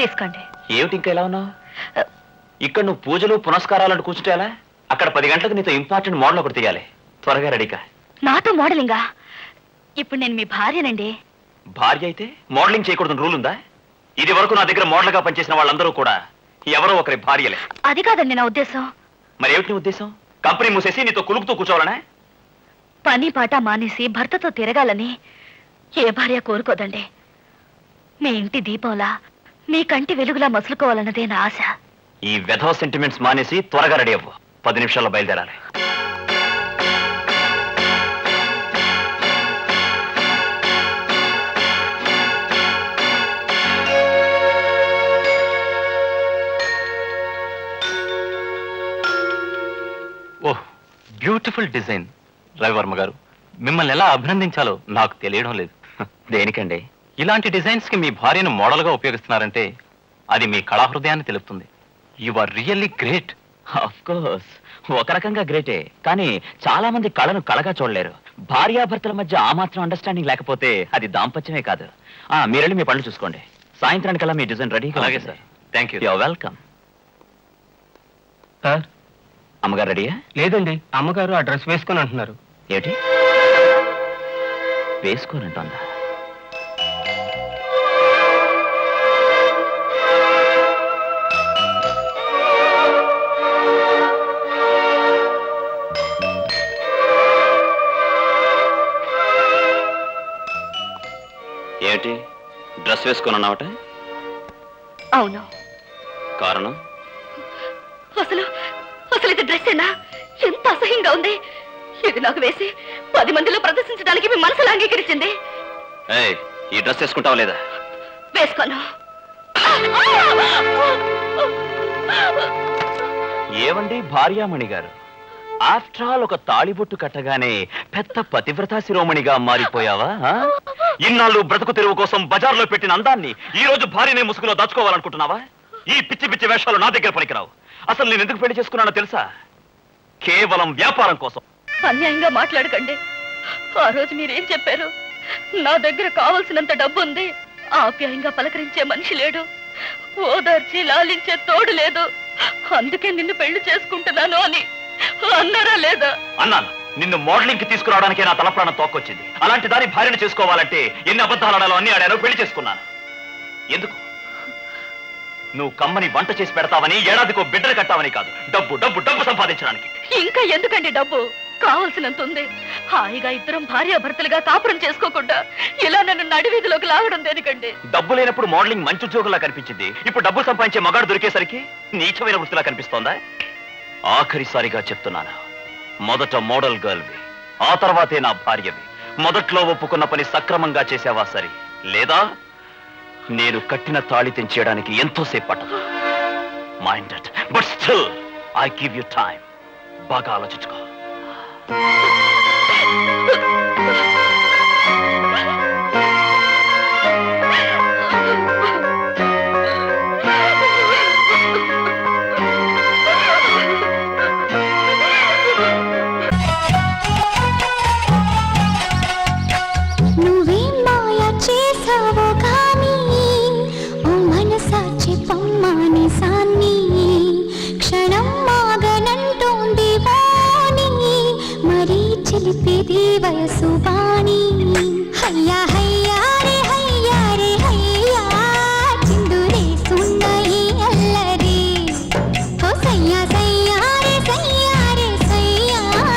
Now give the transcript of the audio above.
తీసుకోండి. ఏమిటి ఇంకా ఎలా ఉన్నావు? ఇక్కడ నువ్వు పూజలు పునస్కారాలను కూర్చుంటే ఎలా? అక్కడ పది గంటలకు నీతో ఇంపార్టెంట్ మోడల్ ఒకటి తీయాలి. త్వరగా రెడీకా నాతో మోడలింగా? ఇప్పుడు నేను మీ భార్యనండి. భార్య అయితే మోడలింగ్ చేయకూడదని రూల్ ఉందా? ఇది వరకు నా దగ్గర మోడల్గా పనిచేసిన వాళ్ళందరూ కూడా ఎవరో ఒకరి భార్యలే. అది కాదండి నా ఉద్దేశం. మరి ఏమిటి నీ ఉద్దేశం? కంపెనీ మూసేసి నీతో కులుకుతూ కూర్చోవాలనే? పని పాట మానేసి భర్తతో తిరగాలని ఏ భార్య కోరుకోదండి. మీ ఇంటి దీపంలా మీ కంటి వెలుగులా మసులుకోవాలన్నదే నా ఆశ. ఈ వెధవ సెంటిమెంట్స్ మానేసి త్వరగా రెడీ అవ్వు. పది నిమిషాల్లో బయలుదేరాలి. ఓహ్ బ్యూటిఫుల్ డిజైన్. రవివర్మ గారు మిమ్మల్ని ఎలా అభినందించాలో నాకు తెలియడం లేదు. దేనికండి? ఇలాంటి డిజైన్స్కి మీ భార్యను మోడల్గా ఉపయోగిస్తున్నారంటే అది మీ కళా హృదయాన్ని తెలుపుతుంది. You are really great of course ఒక రకంగా గ్రేటే కానీ చాలా మంది కళను కళగా చూడలేరు. భార్యాభర్తల మధ్య ఆ మాత్రం అండర్స్టాండింగ్ లేకపోతే అది దాంపత్యమే కాదు. ఆ మీరెళ్ళి మీ పనులు చూసుకోండి. సాయంత్రానికల్లా మీ డిజైన్ రెడీ అలాగే sir. Thank you you're welcome sir. అమ్మగారు రెడీయా? లేదండి. అమ్మగారు ఆ డ్రెస్ వేసుకొని అంటున్నారు ఏమిటి? వేసుకోనంటోందా? ఏమిటి డ్రెస్ వేసుకొని ఉన్నావట అవును. కారణం? అసలు అసలు ఇది డ్రెస్సేనా? ఎంత అసహ్యంగా ఉంది. ఇది నాకు వేసి పది మందిలో ప్రదర్శించడానికి మీ మనసులో అంగీకరించింది. ఈ డ్రెస్ వేసుకుంటావా లేదా? వేసుకోను. ఏమండి భార్యామణి గారు? ఆఫ్టర్ ఆల్ ఒక తాళిబొట్టు కట్టగానే పెద్ద పతివ్రతా శిరోమణిగా మారిపోయావా? ఇన్నాళ్ళు బ్రతుకు తెరువు కోసం బజార్లో పెట్టిన అందాన్ని ఈ రోజు భార్యనే ముసుగులో దాచుకోవాలనుకుంటున్నావా? ఈ పిచ్చి పిచ్చి వేషాలు నా దగ్గర పనికిరావు. అసలు నేను ఎందుకు పెళ్ళి చేసుకున్నానో తెలుసా? కేవలం వ్యాపారం కోసం. అన్యాయంగా మాట్లాడకండి. ఆ రోజు మీరేం చెప్పారు? నా దగ్గర కావలసినంత డబ్బు ఉంది ఆప్యాయంగా పలకరించే మనిషి లేడు. ఓదార్చి లాలించే తోడు లేదు. అందుకే నిన్ను పెళ్ళి చేసుకుంటున్నాను అని అన్నారా లేదా? అన్నాను. నిన్ను మోడలింగ్కి తీసుకురావడానికే నా తలప్రాణం తోక్కొచ్చింది. అలాంటి దాని భార్యను చేసుకోవాలంటే ఎన్ని అబద్ధాలు ఆడాలో అన్ని ఆడాను పెళ్ళి చేసుకున్నాను. ఎందుకు? నువ్వు కమ్మని వంట చేసి పెడతావని ఏడాదికో బిడ్డలు కట్టావని కాదు. డబ్బు డబ్బు డబ్బు సంపాదించడానికి. ఇంకా ఎందుకండి డబ్బు? కావలసినంత ఉంది. హాయిగా ఇద్దరం భార్యాభర్తలుగా కాపురం చేసుకోకుండా ఇలా నన్ను నడివీధిలోకి లాగడం దేనికండి? డబ్బు లేనప్పుడు మోడలింగ్ మంచి ఉద్యోగంలా కనిపించింది. ఇప్పుడు డబ్బు సంపాదించే మగాడు దొరికేసరికి నీచమైన వృత్తిలా కనిపిస్తోందా? ఆఖరిసారిగా చెప్తున్నాను. మొదట మోడల్ గర్ల్వి ఆ తర్వాతే నా భార్యవి. మొదట్లో ఒప్పుకున్న పని సక్రమంగా చేసావా సరే? లేదా నేను కట్టిన తాళి తెంచేయడానికి ఎంతోసేపు పట్టదు? Minded but still I give you time బాగా ఆలోచించుకో. చిలిపిది వయసు బాణి. హయ్యా